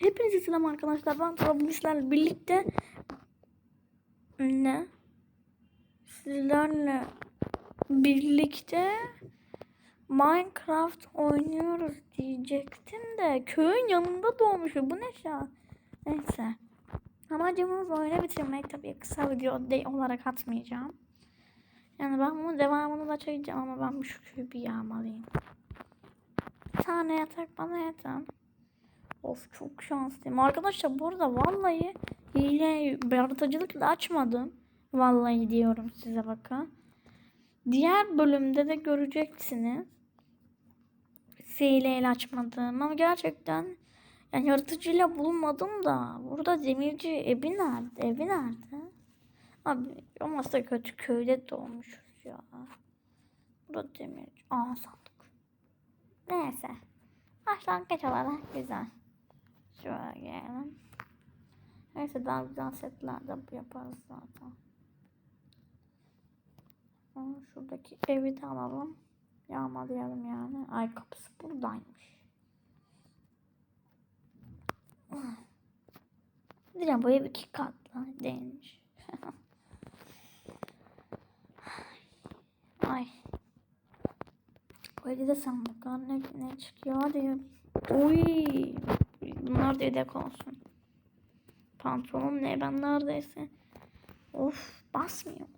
Hepinize selam arkadaşlar. Ben Trablus'larla birlikte ne? Sizlerle birlikte Minecraft oynuyoruz diyecektim de köyün yanında doğmuş. Bu ne ya? Neyse. Amacımız oyunu bitirmek tabii kısa video de olarak atmayacağım. Yani ben bunun devamını da çekeceğim ama ben şu köyü bir yağmalayayım. Bir tane yatak bana yeter. Of çok şanslıyım. Arkadaşlar burada vallahi hile yaratıcılıkla açmadım. Vallahi diyorum size bakın. Diğer bölümde de göreceksiniz. Hileyle açmadım ama gerçekten yani yaratıcıyla bulmadım da burada demirci evi nerede? Evi nerede? Abi olmazsa kötü köyde doğmuşuz ya. Burada demirci. Aa sandık. Neyse. Başlangıç olarak güzel. Şöyle gelelim. Neyse daha güzel setler de yaparız zaten. Şuradaki evi de alalım. Yağmalayalım yani. Ay kapısı buradaymış. Diyeceğim bu ev iki katlı değilmiş. Ay. Bu evde de sandıklar ne, ne çıkıyor hadi. Uy. Bunlar da yedek olsun. Pantolon ne ben neredeyse. Of basmıyor.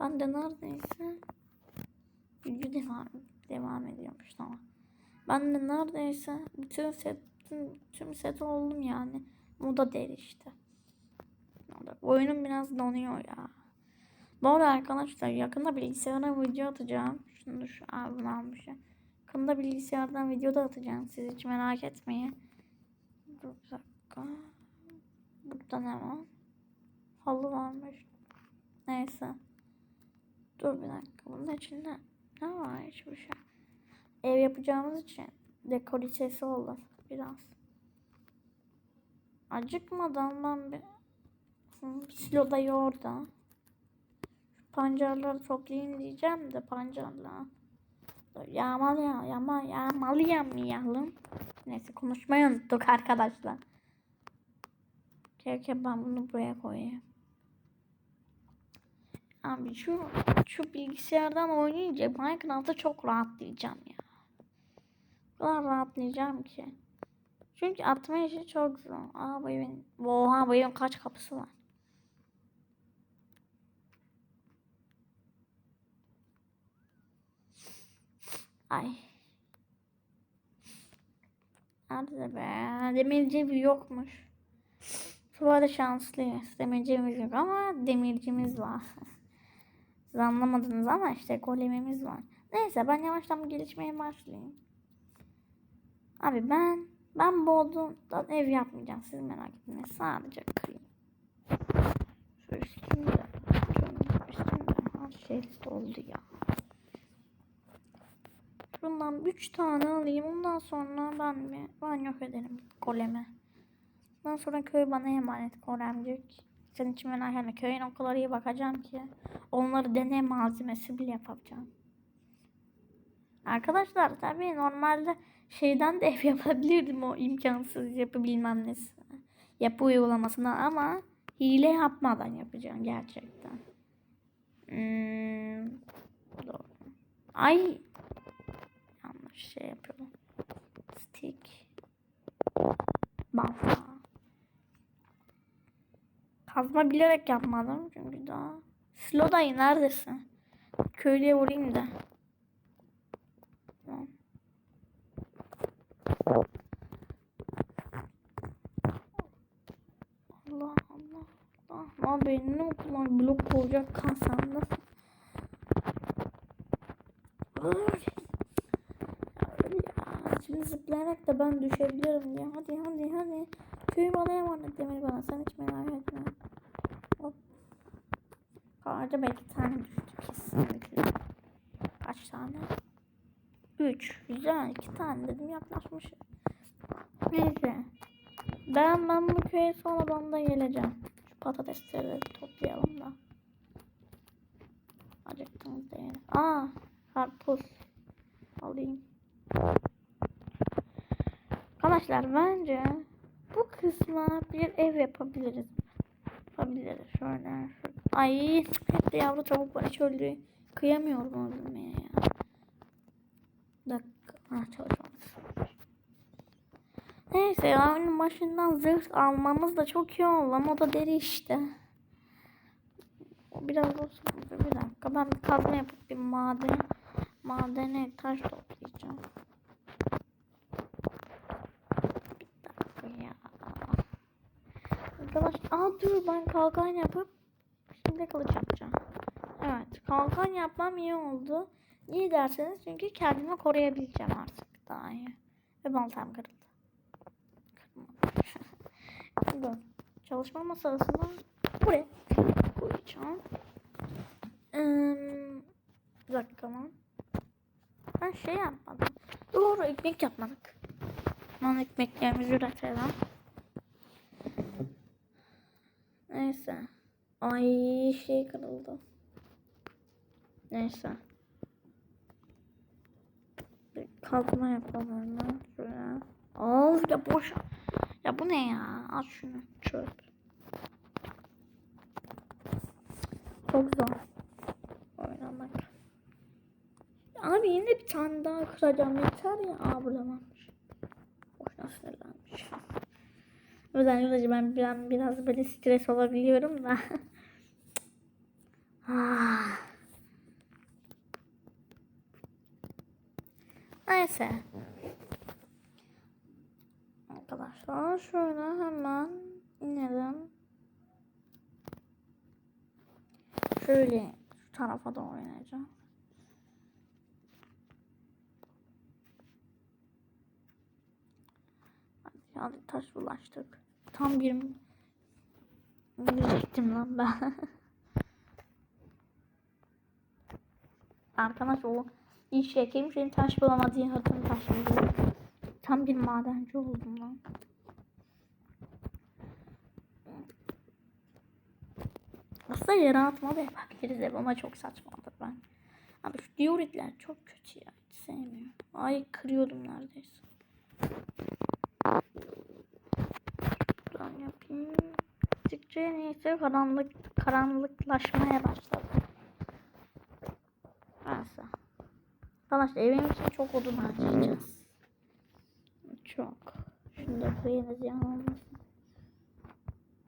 Ben de neredeyse. Video devam, devam ediyormuş tamam. Ben de neredeyse bütün set tüm set oldum yani. Moda der işte. Oyunum biraz donuyor ya. Bu arada arkadaşlar yakında bilgisayardan video atacağım. Şunu şu abim almış. ya. Yakında bilgisayardan video da atacağım. Siz hiç merak etmeyin. Dur bir dakika. Burada ne var? Halı varmış. Neyse. Dur bir dakika. Bunun içinde ne var? Hiçbir şey. Ev yapacağımız için dekoritesi olur biraz. Acıkmadan ben bir Hı, Silo dayı orada. Şu pancarları toplayayım diyeceğim de pancarla. Yağmalı ya, yağma, yağmalı yamayalım. Neyse konuşmayı unuttuk arkadaşlar. Keşke ben bunu buraya koyayım. Abi şu şu bilgisayardan oynayınca Minecraft'ta çok rahatlayacağım ya. O kadar rahatlayacağım ki. Çünkü atma işi çok zor. Aa bu evin. Oha bu evin kaç kapısı var. Ay. Nerede be? Demirci yokmuş. Bu arada şanslıyız. Demircimiz yok ama demircimiz var. Siz anlamadınız ama işte golemimiz var. Neyse ben yavaştan gelişmeye başlayayım. Abi ben ben Bodrum'dan ev yapmayacağım. Siz merak etmeyin. Sadece kırayım. Şu üstümde. Şunun üstümde her şey doldu ya. Şundan 3 tane alayım. Ondan sonra ben bir ben yok ederim golemi. Ondan sonra köy bana emanet golemcik. Sen hiç merak etme. Köyün o kadar iyi bakacağım ki. Onları deney malzemesi bile yapacağım. Arkadaşlar tabii normalde şeyden de ev yapabilirdim o imkansız yapı bilmem nesi. Yapı uygulamasına ama hile yapmadan yapacağım gerçekten. Hmm, doğru. Ay şey yapıyorum. Stick. Balta. Kazma bilerek yapmadım çünkü daha. Silo dayı neredesin? Köylüye vurayım da. Tamam. Allah Allah Allah. Lan beynini mi? Blok olacak kan sandım. Ay. Zıplayarak da ben düşebilirim ya. Hadi hadi hadi. Köyü bana emanet demeli bana. Sen hiç merak etme. Hop. Ağaca belki tane düştü kesinlikle. Kaç tane? 3. Güzel. 2 tane dedim yaklaşmış. Neyse. Ben ben bu köye sonradan da geleceğim. Şu patatesleri toplayalım da. Acıktınız değil. Aa, karpuz. Alayım. Arkadaşlar bence bu kısma bir ev yapabiliriz. Yapabiliriz şöyle. şu- Ay hep de yavru tavuk var öldü. Kıyamıyorum öldürmeye ya. Dakika. Ha çalışmamış. Neyse ya başından zırh almamız da çok iyi oldu ama o da deri işte. Biraz olsun. Bir dakika ben bir kazma yapıp bir maden madene taş toplayacağım. Bir dakika ya. Arkadaş, aa dur ben kalkan yapıp şimdi kılıç yapacağım. Evet, kalkan yapmam iyi oldu. Niye derseniz çünkü kendimi koruyabileceğim artık daha iyi. Ve baltam kırıldı. Kırılmadı. Dur. Çalışma masasını buraya koyacağım. Ee, bir dakika lan. Ben şey yapmadım. Doğru ekmek yapmadık. Lan ekmeklerimizi üretelim. Neyse. Ay şey kırıldı. Neyse. Bir kazma yapalım hemen. Şöyle. Of ya boş. Ya bu ne ya? Al şunu. Çöp. Çok zor. Oynamak. Abi yine bir tane daha kıracağım. Yeter ya. Aa burada varmış. Boşuna sinirlenmiş. O yüzden Yunacı ben biraz, böyle stres olabiliyorum da. Ah. Neyse. Arkadaşlar şöyle hemen inelim. Şöyle şu tarafa doğru ineceğim. Hadi taş bulaştık. Tam bir Diyecektim lan ben. Arkadaş o iş yakayım senin taş bulamadığı hatun taş. Tam bir madenci oldum lan. Aslında yere atma da yapabiliriz ev ama çok saçmadır ben. Abi şu dioritler çok kötü ya. Hiç sevmiyorum. Ay kırıyordum neredeyse. Buradan yapayım. Neyse karanlık karanlıklaşmaya başladı. Neyse. Arkadaşlar evim için çok odun harcayacağız. Çok. Şunu da kırayım ziyan olmasın.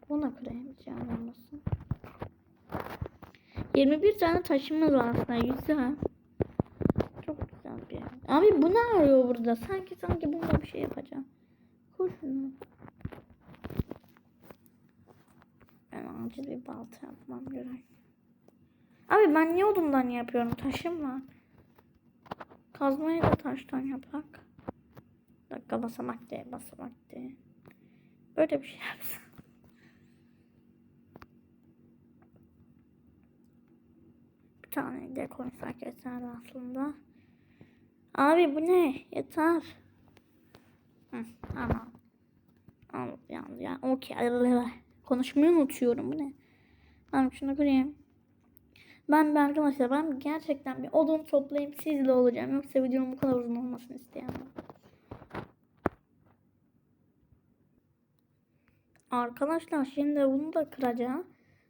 Bunu da kırayım ziyan olmasın. 21 tane taşımız var aslında güzel. Çok güzel bir yer. Abi bu ne arıyor burada? Sanki sanki bunda bir şey yapacağım. Kur şunu. Ben acil bir balta yapmam gerek. Abi ben niye odundan yapıyorum? Taşım var. Kazmayı da taştan yapak. Bir dakika basamak diye basamak diye. Böyle bir şey yapsın. Bir tane de koysak yeter aslında. Abi bu ne? Yeter. Hı, tamam. Al yani ya okey. Konuşmayı unutuyorum bu ne? Tamam şunu kırayım. Ben bir arkadaşlar ben gerçekten bir odun toplayayım sizle olacağım. Yoksa videonun bu kadar uzun olmasını isteyemem. Arkadaşlar şimdi bunu da kıracağım.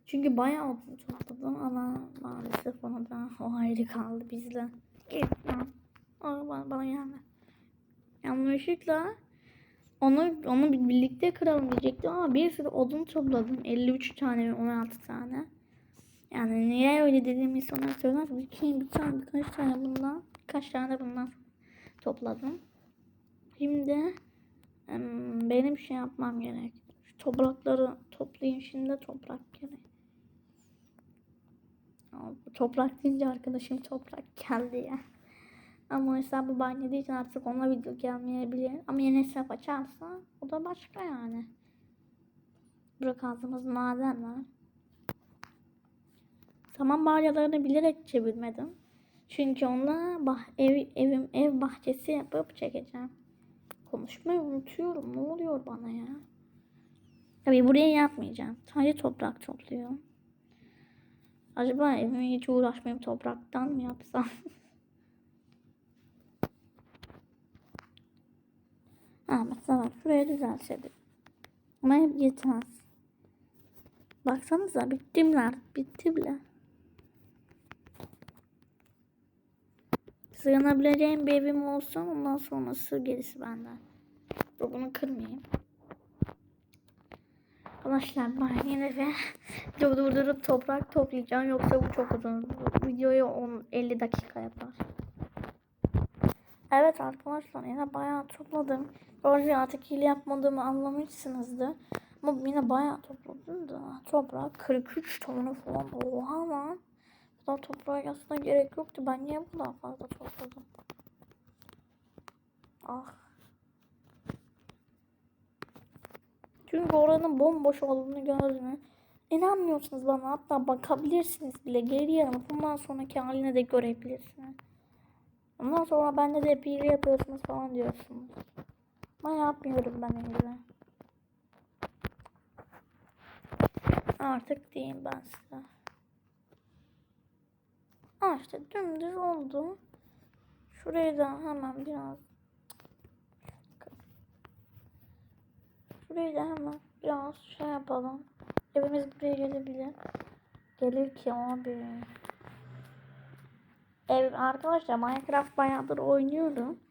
Çünkü bayağı odun topladım ama maalesef ona da o ayrı kaldı bizle. Gel lan. Bana, bana gelme. Yanlışlıkla onu onu bir- birlikte kıralım diyecektim ama bir sürü odun topladım. 53 tane ve 16 tane. Yani niye öyle dediğimi sonra söyler. Bir, iki, bir tane birkaç tane bundan birkaç tane bundan topladım. Şimdi benim şey yapmam gerek. Şu toprakları toplayayım şimdi toprak gerek. Toprak deyince arkadaşım toprak geldi ya. Ama hesabı banladığı için artık onunla video gelmeyebilir. Ama yeni hesap açarsa o da başka yani. Burada kaldığımız maden var. Saman balyalarını bilerek çevirmedim. Çünkü onunla bah ev, evim ev bahçesi yapıp çekeceğim. Konuşmayı unutuyorum. Ne oluyor bana ya? Tabii buraya yapmayacağım. Sadece toprak topluyorum. Acaba evime hiç uğraşmayayım topraktan mı yapsam? ha mesela bak şuraya düzeltelim. Ama hep yetmez. Baksanıza bittimler. Bitti bile. Sığınabileceğim bir evim olsun ondan sonrası gerisi benden. Dur bunu kırmayayım. Arkadaşlar ben yine de dur durdurup toprak toplayacağım yoksa bu çok uzun. Videoyu 10 50 dakika yapar. Evet arkadaşlar yine bayağı topladım. Doğru artık hile yapmadığımı anlamışsınızdır. Ama yine bayağı topladım da. Toprak 43 tonu falan. Oha lan. Bu kadar toprağa aslında gerek yoktu. Ben niye bu kadar fazla topladım? Ah. Çünkü oranın bomboş olduğunu gördüm. İnanmıyorsunuz bana. Hatta bakabilirsiniz bile. Geri yanıp bundan sonraki haline de görebilirsiniz. Ondan sonra bende de hile yapıyorsunuz falan diyorsunuz. Ama yapmıyorum ben hile. Artık diyeyim ben size. Aa işte dümdüz oldu. Şurayı da hemen biraz Şurayı da hemen biraz şey yapalım. Evimiz buraya gelebilir. Gelir ki abi. Ev arkadaşlar Minecraft bayağıdır oynuyorum.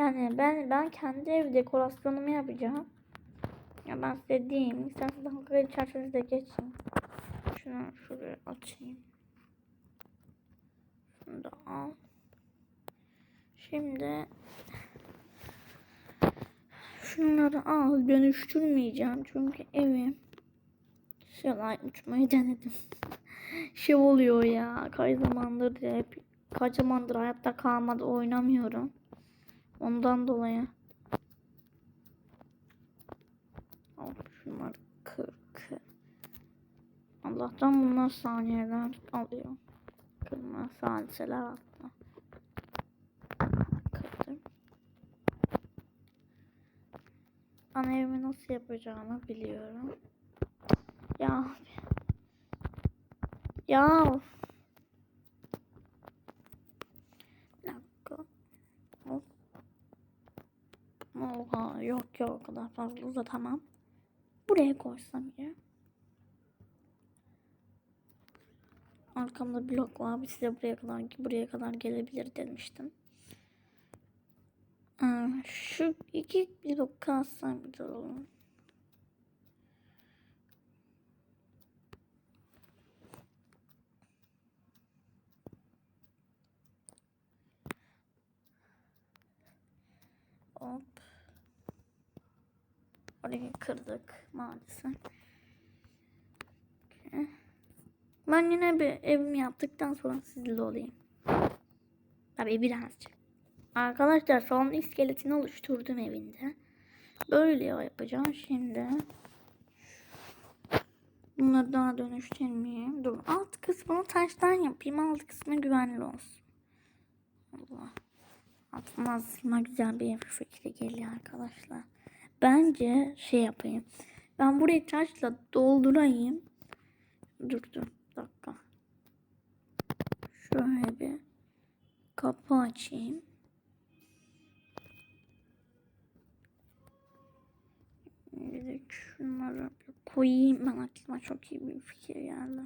Yani ben ben kendi ev dekorasyonumu yapacağım. Ya ben size diyeyim. İsterseniz dalga çerçevesi de geçin. Şunu şuraya atayım. Şunu da al. Şimdi şunları al dönüştürmeyeceğim çünkü evim şöyle uçmayı denedim. şey oluyor ya kaç zamandır hep kaç zamandır hayatta kalmadı oynamıyorum. Ondan dolayı. Şunlar 40. Allah'tan bunlar saniyeler alıyor. Kırma saliseler hatta. Ana evimi nasıl yapacağımı biliyorum. Ya. Ya. Bir dakika. Hop. Oha yok o kadar fazla uzatamam. Buraya koysam ya. Arkamda blok var. Size buraya kadar buraya kadar gelebilir demiştim. Aa, şu iki blok kalsam güzel olur. Hop. Orayı kırdık maalesef. Ben yine bir evimi yaptıktan sonra sizle olayım. Tabii birazcık. Arkadaşlar son iskeletini oluşturdum evinde. Böyle yapacağım şimdi. Bunları daha dönüştürmeyeyim. Dur alt kısmını taştan yapayım. Alt kısmı güvenli olsun. Allah. Aklıma güzel bir fikri geliyor arkadaşlar. Bence şey yapayım. Ben burayı taşla doldurayım. Dur dur. Dakika. Şöyle bir kapı açayım. Bir şunları koyayım. Ben aklıma çok iyi bir fikir geldi.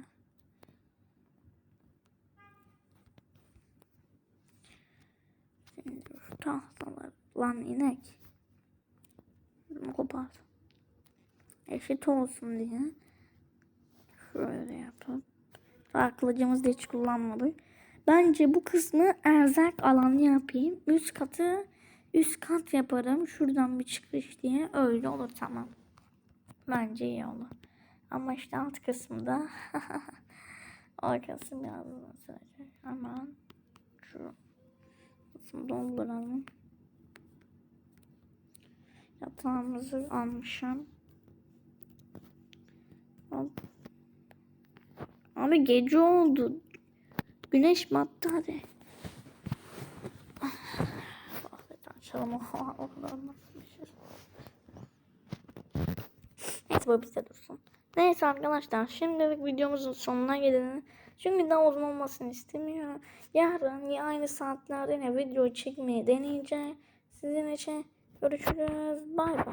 Şimdi şu tahtalar. Lan inek. Bunu kopart. Eşit olsun diye. Şöyle yapıp. Daha kılıcımızı da hiç kullanmadık. Bence bu kısmı erzak alanı yapayım. Üst katı üst kat yaparım. Şuradan bir çıkış diye. Öyle olur tamam. Bence iyi olur. Ama işte alt kısmında arkası biraz sürecek. Hemen şu kısmı dolduralım. Yatağımızı almışım. Hop. Abi gece oldu. Güneş battı hadi. Açalım nasıl Neyse bu bizde dursun. Neyse arkadaşlar şimdilik videomuzun sonuna gelelim. Çünkü daha uzun olmasını istemiyorum. Yarın ya aynı saatlerde yine video çekmeyi deneyeceğim. Sizin için görüşürüz. Bay bay.